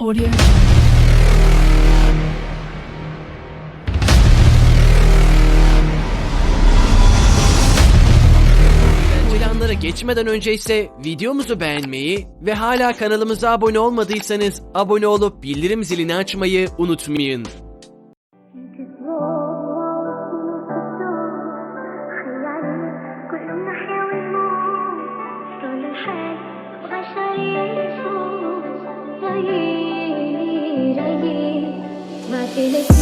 Audio. Planlara geçmeden önce ise videomuzu beğenmeyi ve hala kanalımıza abone olmadıysanız abone olup bildirim zilini açmayı unutmayın. Feel it.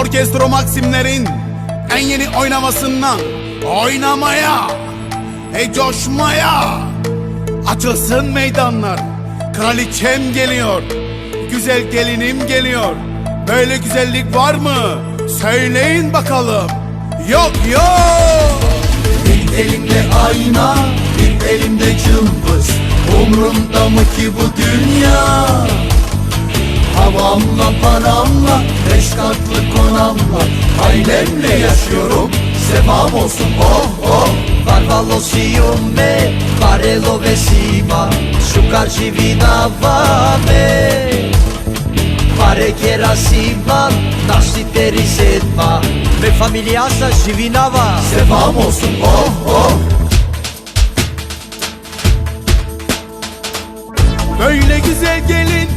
Orkestro Maksimler'in en yeni oynamasından oynamaya, e coşmaya. Açılsın meydanlar. Kraliçem geliyor. Güzel gelinim geliyor. Böyle güzellik var mı? Söyleyin bakalım. Yok yok. Bir elimde ayna, bir elimde cımbız Umrumda mı ki bu dünya? Havamla paramla, beş katlı konamla. Ailemle yaşıyorum, sevam olsun. Oh oh. Varvalo siume, parelo vesima Şu karşı vinavame Pare che era Sivan, nasci terisetma Me familiasa živinava Sevam olsun. Oh oh. Böyle güzel gelin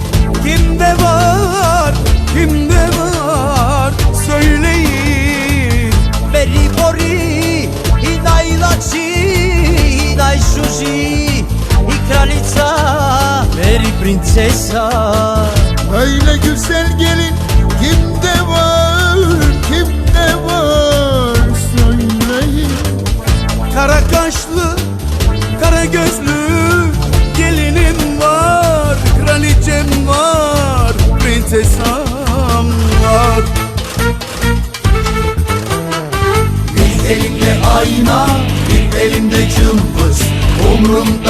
kimde var? Kimde var? Söyleyin. Meri bori, inaj lači, inaj šuži I kraljica, Meri princesa Böyle güzel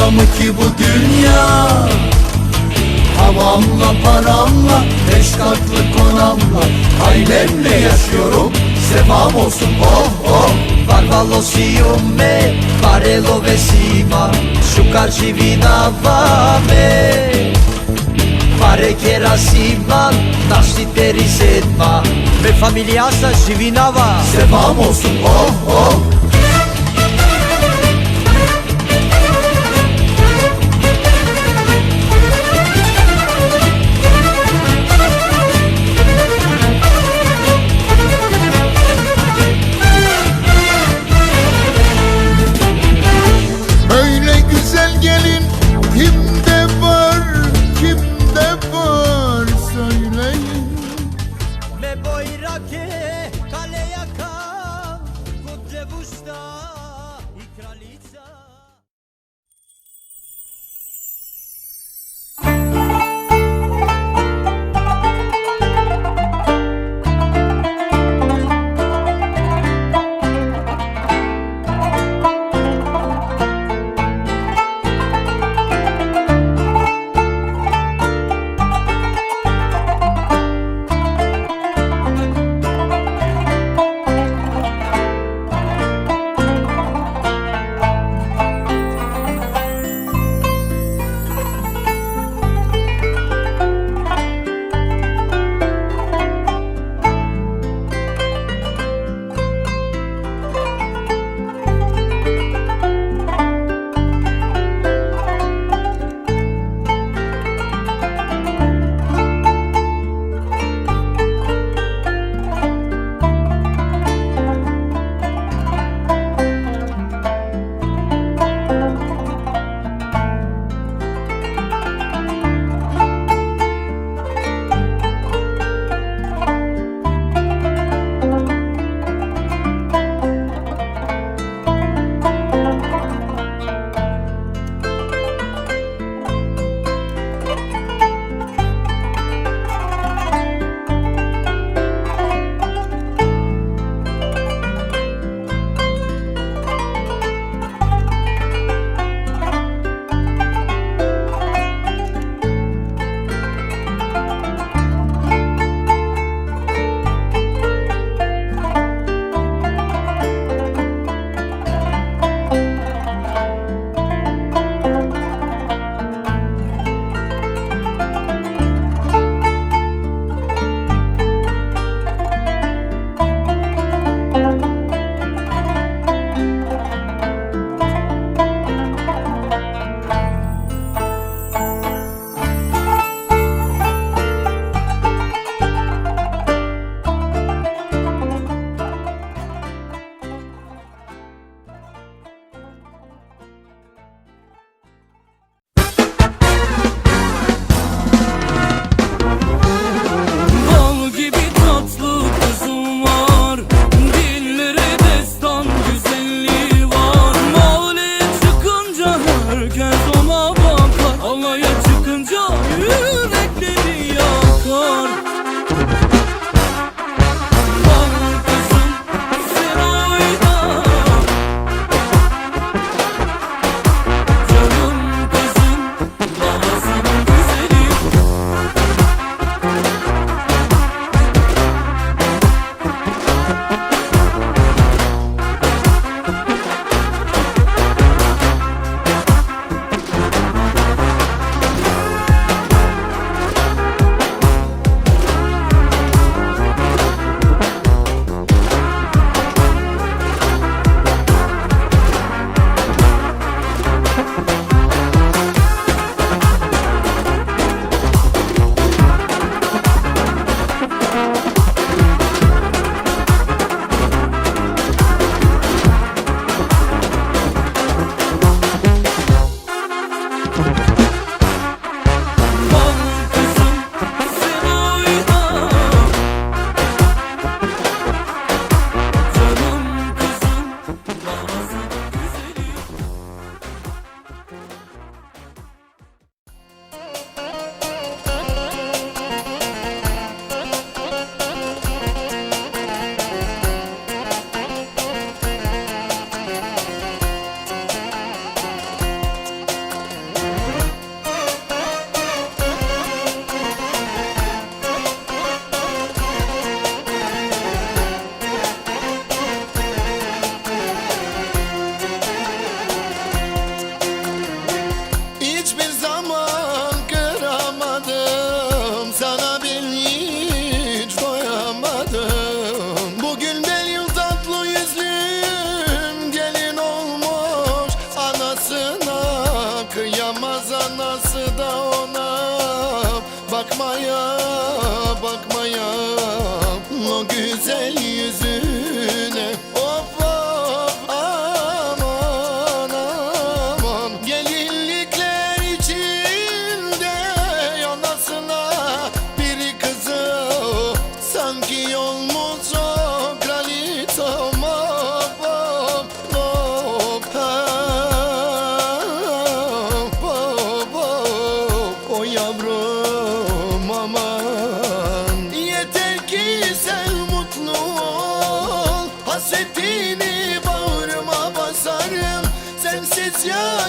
Umrumda mı ki bu dünya? Havamla paramla, beş katlı konamla. Ailemle yaşıyorum, sevam olsun. Oh oh. Varvalo siume, parelo vesima Şu karşı vinavame Pare che era Sivan, nasci terisetma Me familiasa živinava Sevam olsun. Oh oh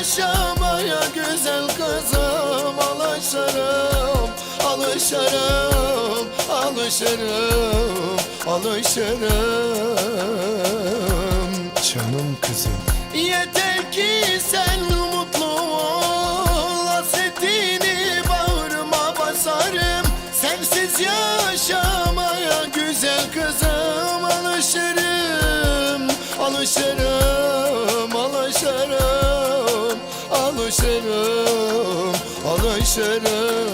yaşamaya güzel kızım Alışırım, alışırım, alışırım, alışırım. Canım kızım. Yeter ki sen mutlu ol. şeref